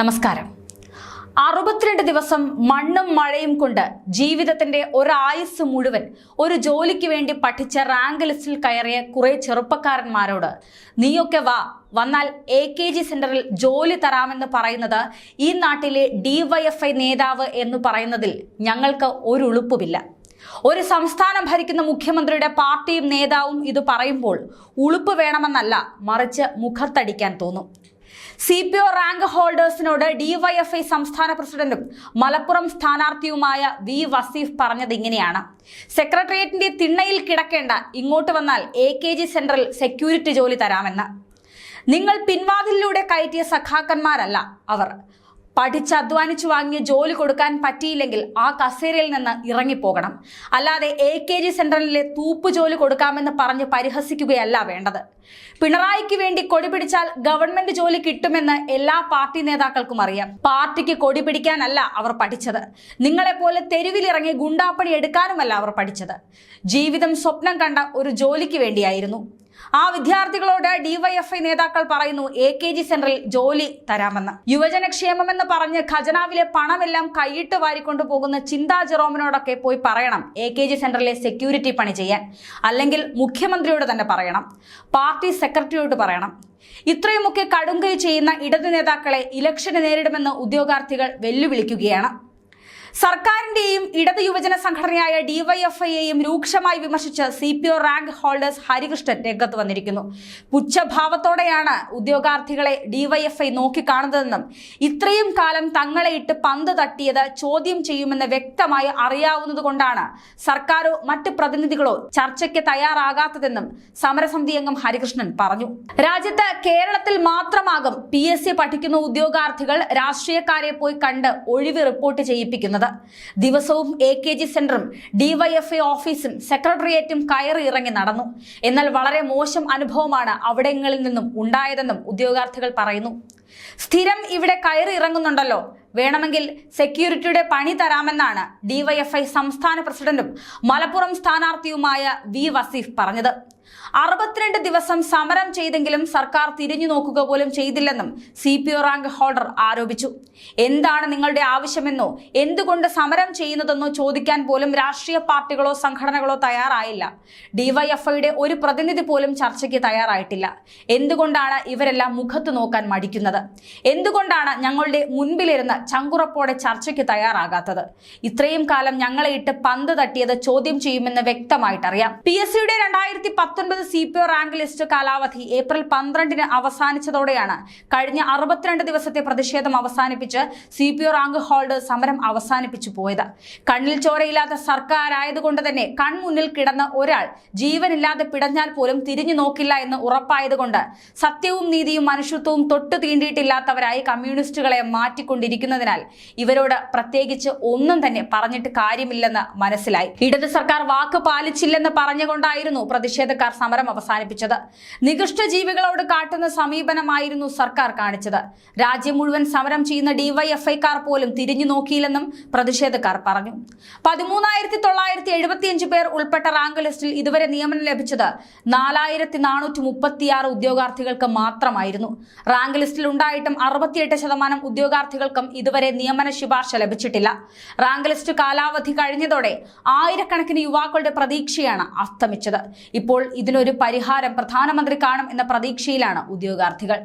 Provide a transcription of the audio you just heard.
നമസ്കാരം. അറുപത്തിരണ്ട് ദിവസം മണ്ണും മഴയും കൊണ്ട് ജീവിതത്തിന്റെ ഒരായുസ് മുഴുവൻ ഒരു ജോലിക്ക് വേണ്ടി പഠിച്ച റാങ്ക് ലിസ്റ്റിൽ കയറിയ കുറെ ചെറുപ്പക്കാരന്മാരോട് നീയൊക്കെ വാ വന്നാൽ എ കെ ജി സെന്ററിൽ ജോലി തരാമെന്ന് പറയുന്നത് ഈ നാട്ടിലെ ഡിവൈഎഫ്ഐ നേതാവ് എന്ന് പറയുന്നതിൽ ഞങ്ങൾക്ക് ഒരു ഉളുപ്പുമില്ല. ഒരു സംസ്ഥാനം ഭരിക്കുന്ന മുഖ്യമന്ത്രിയുടെ പാർട്ടിയും നേതാവും ഇത് പറയുമ്പോൾ ഉളുപ്പ് വേണമെന്നല്ല മറിച്ച് മുഖത്തടിക്കാൻ തോന്നും. സി പി ഒ റാങ്ക് ഹോൾഡേഴ്സിനോട് ഡിവൈഎഫ്ഐ സംസ്ഥാന പ്രസിഡന്റും മലപ്പുറം സ്ഥാനാർത്ഥിയുമായ വി വസീഫ് പറഞ്ഞത് ഇങ്ങനെയാണ്. സെക്രട്ടേറിയറ്റിന്റെ തിണ്ണയിൽ കിടക്കേണ്ട ഇങ്ങോട്ട് വന്നാൽ എ കെ ജി സെന്ററിൽ സെക്യൂരിറ്റി ജോലി തരാമെന്ന്. നിങ്ങൾ പിൻവാതിലിലൂടെ കയറ്റിയ സഖാക്കന്മാരല്ല അവർ. പഠിച്ച് അധ്വാനിച്ചു വാങ്ങിയ ജോലി കൊടുക്കാൻ പറ്റിയില്ലെങ്കിൽ ആ കസേരയിൽ നിന്ന് ഇറങ്ങിപ്പോകണം. അല്ലാതെ എ കെ ജി സെന്ററിലെ തൂപ്പ് ജോലി കൊടുക്കാമെന്ന് പറഞ്ഞ് പരിഹസിക്കുകയല്ല വേണ്ടത്. പിണറായിക്ക് വേണ്ടി കൊടി പിടിച്ചാൽ ഗവൺമെന്റ് ജോലി കിട്ടുമെന്ന് എല്ലാ പാർട്ടി നേതാക്കൾക്കും അറിയാം. പാർട്ടിക്ക് കൊടി പിടിക്കാനല്ല അവർ പഠിച്ചത്. നിങ്ങളെപ്പോലെ തെരുവിലിറങ്ങി ഗുണ്ടാപ്പണി എടുക്കാനുമല്ല അവർ പഠിച്ചത്. ജീവിതം സ്വപ്നം കണ്ട ഒരു ജോലിക്ക് വേണ്ടിയായിരുന്നു. ആ വിദ്യാർത്ഥികളോട് ഡിവൈഎഫ്ഐ നേതാക്കൾ പറയുന്നു എ കെ ജി സെന്ററിൽ ജോലി തരാമെന്ന്. യുവജനക്ഷേമമെന്ന് പറഞ്ഞ് ഖജനാവിലെ പണമെല്ലാം കൈയിട്ട് വാരിക്കൊണ്ടു പോകുന്ന ചിന്താ ജെറോമിനോടൊക്കെ പോയി പറയണം എ കെ ജി സെന്ററിലെ സെക്യൂരിറ്റി പണി ചെയ്യാൻ. അല്ലെങ്കിൽ മുഖ്യമന്ത്രിയോട് തന്നെ പറയണം പാർട്ടി സെക്രട്ടറിയോട് പറയണം. ഇത്രയുമൊക്കെ കടുങ്കൈ ചെയ്യുന്ന ഇടതു നേതാക്കളെ ഇലക്ഷന് നേരിടുമെന്ന് ഉദ്യോഗാർത്ഥികൾ വെല്ലുവിളിക്കുകയാണ്. സർക്കാരിന്റെയും ഇടത് യുവജന സംഘടനയായ ഡിവൈഎഫ്ഐയെയും രൂക്ഷമായി വിമർശിച്ച് C P O rank holders Harikrishnan രംഗത്ത് വന്നിരിക്കുന്നു. പുച്ഛഭാവത്തോടെയാണ് ഉദ്യോഗാർത്ഥികളെ ഡിവൈഎഫ്ഐ നോക്കിക്കാണുന്നതെന്നും ഇത്രയും കാലം തങ്ങളെ ഇട്ട് പന്ത് തട്ടിയത് ചോദ്യം ചെയ്യുമെന്ന് വ്യക്തമായി അറിയാവുന്നതുകൊണ്ടാണ് സർക്കാരോ മറ്റ് പ്രതിനിധികളോ ചർച്ചയ്ക്ക് തയ്യാറാകാത്തതെന്നും സമരസമിതി അംഗം ഹരികൃഷ്ണൻ പറഞ്ഞു. രാജ്യത്ത് കേരളത്തിൽ മാത്രമാകും പി പഠിക്കുന്ന ഉദ്യോഗാർത്ഥികൾ രാഷ്ട്രീയക്കാരെ പോയി കണ്ട് ഒഴിവ് റിപ്പോർട്ട് ചെയ്യിപ്പിക്കുന്നത്. ദിവസവും എ കെ ജി സെന്ററും ഡിവൈഎഫ്ഐ ഓഫീസും സെക്രട്ടേറിയറ്റും കയറി ഇറങ്ങി നടന്നു. എന്നാൽ വളരെ മോശം അനുഭവമാണ് അവിടങ്ങളിൽ നിന്നും ഉണ്ടായതെന്നും ഉദ്യോഗാർത്ഥികൾ പറയുന്നു. സ്ഥിരം ഇവിടെ കയറി ഇറങ്ങുന്നുണ്ടല്ലോ. വേണമെങ്കിൽ സെക്യൂരിറ്റിയുടെ പണി തരാമെന്നാണ് ഡിവൈഎഫ്ഐ സംസ്ഥാന പ്രസിഡന്റും മലപ്പുറം സ്ഥാനാർത്ഥിയുമായ വി വസീഫ് പറഞ്ഞത്. അറുപത്തിരണ്ട് ദിവസം സമരം ചെയ്തെങ്കിലും സർക്കാർ തിരിഞ്ഞു നോക്കുക പോലും ചെയ്തില്ലെന്നും C P O rank holder ആരോപിച്ചു. എന്താണ് നിങ്ങളുടെ ആവശ്യമെന്നോ എന്തുകൊണ്ട് സമരം ചെയ്യുന്നതെന്നോ ചോദിക്കാൻ പോലും രാഷ്ട്രീയ പാർട്ടികളോ സംഘടനകളോ തയ്യാറായില്ല. ഡിവൈഎഫ്ഐയുടെ ഒരു പ്രതിനിധി പോലും ചർച്ചയ്ക്ക് തയ്യാറായിട്ടില്ല. എന്തുകൊണ്ടാണ് ഇവരെല്ലാം മുഖത്ത് നോക്കാൻ മടിക്കുന്നത്? എന്തുകൊണ്ടാണ് ഞങ്ങളുടെ മുൻപിലിരുന്ന് ചങ്കുറപ്പോടെ ചർച്ചയ്ക്ക് തയ്യാറാകാത്തത്. ഇത്രയും കാലം ഞങ്ങളെ ഇട്ട് പന്ത് തട്ടിയത് ചോദ്യം ചെയ്യുമെന്ന് വ്യക്തമായിട്ടറിയാം. പി എസ് സിയുടെ രണ്ടായിരത്തി പത്തൊൻപത് C P O rank list കാലാവധി ഏപ്രിൽ പന്ത്രണ്ടിന് അവസാനിച്ചതോടെയാണ് കഴിഞ്ഞ അറുപത്തിരണ്ട് ദിവസത്തെ പ്രതിഷേധം അവസാനിപ്പിച്ച് C P O rank holder സമരം അവസാനിപ്പിച്ചു പോയത്. കണ്ണിൽ ചോരയില്ലാത്ത സർക്കാരായതുകൊണ്ട് തന്നെ കൺമുന്നിൽ കിടന്ന ഒരാൾ ജീവനില്ലാതെ പിടഞ്ഞാൽ പോലും തിരിഞ്ഞു നോക്കില്ല എന്ന് ഉറപ്പായതുകൊണ്ട് സത്യവും നീതിയും മനുഷ്യത്വവും തൊട്ടു തീണ്ടിയിട്ടില്ലാത്തവരായി കമ്മ്യൂണിസ്റ്റുകളെ മാറ്റിക്കൊണ്ടിരിക്കുന്നതിനാൽ ഇവരോട് പ്രത്യേകിച്ച് ഒന്നും തന്നെ പറഞ്ഞിട്ട് കാര്യമില്ലെന്ന് മനസ്സിലായി. ഇടത് സർക്കാർ വാക്ക് പാലിച്ചില്ലെന്ന് പറഞ്ഞുകൊണ്ടായിരുന്നു പ്രതിഷേധക്കാർ സമരം അവസാനിപ്പിച്ചത്. നികൃഷ്ട ജീവികളോട് കാട്ടുന്ന സമീപനമായിരുന്നു സർക്കാർ കാണിച്ചത്. രാജ്യം മുഴുവൻ സമരം ചെയ്യുന്ന ഡിവൈഎഫ്ഐക്കാർ പോലും തിരിഞ്ഞു നോക്കിയില്ലെന്നും പ്രതിഷേധക്കാർ പറഞ്ഞു. പതിമൂന്നായിരത്തി തൊള്ളായിരത്തി എഴുപത്തിയഞ്ച് പേർ ഉൾപ്പെട്ട റാങ്ക് ലിസ്റ്റിൽ ഇതുവരെ നിയമനം ലഭിച്ചത് നാലായിരത്തി നാനൂറ്റി മുപ്പത്തിയാറ് ഉദ്യോഗാർത്ഥികൾക്ക് മാത്രമായിരുന്നു. റാങ്ക് ലിസ്റ്റിൽ ഉണ്ടായിട്ടും അറുപത്തിയെട്ട് ശതമാനം ഉദ്യോഗാർത്ഥികൾക്കും ഇതുവരെ നിയമന ശുപാർശ ലഭിച്ചിട്ടില്ല. റാങ്ക് ലിസ്റ്റ് കാലാവധി കഴിഞ്ഞതോടെ ആയിരക്കണക്കിന് യുവാക്കളുടെ പ്രതീക്ഷയാണ് അസ്തമിച്ചത്. ഇപ്പോൾ ഇതിനൊരു പരിഹാരം പ്രധാനമന്ത്രി കാണും എന്ന പ്രതീക്ഷയിലാണ് ഉദ്യോഗാർത്ഥികൾ.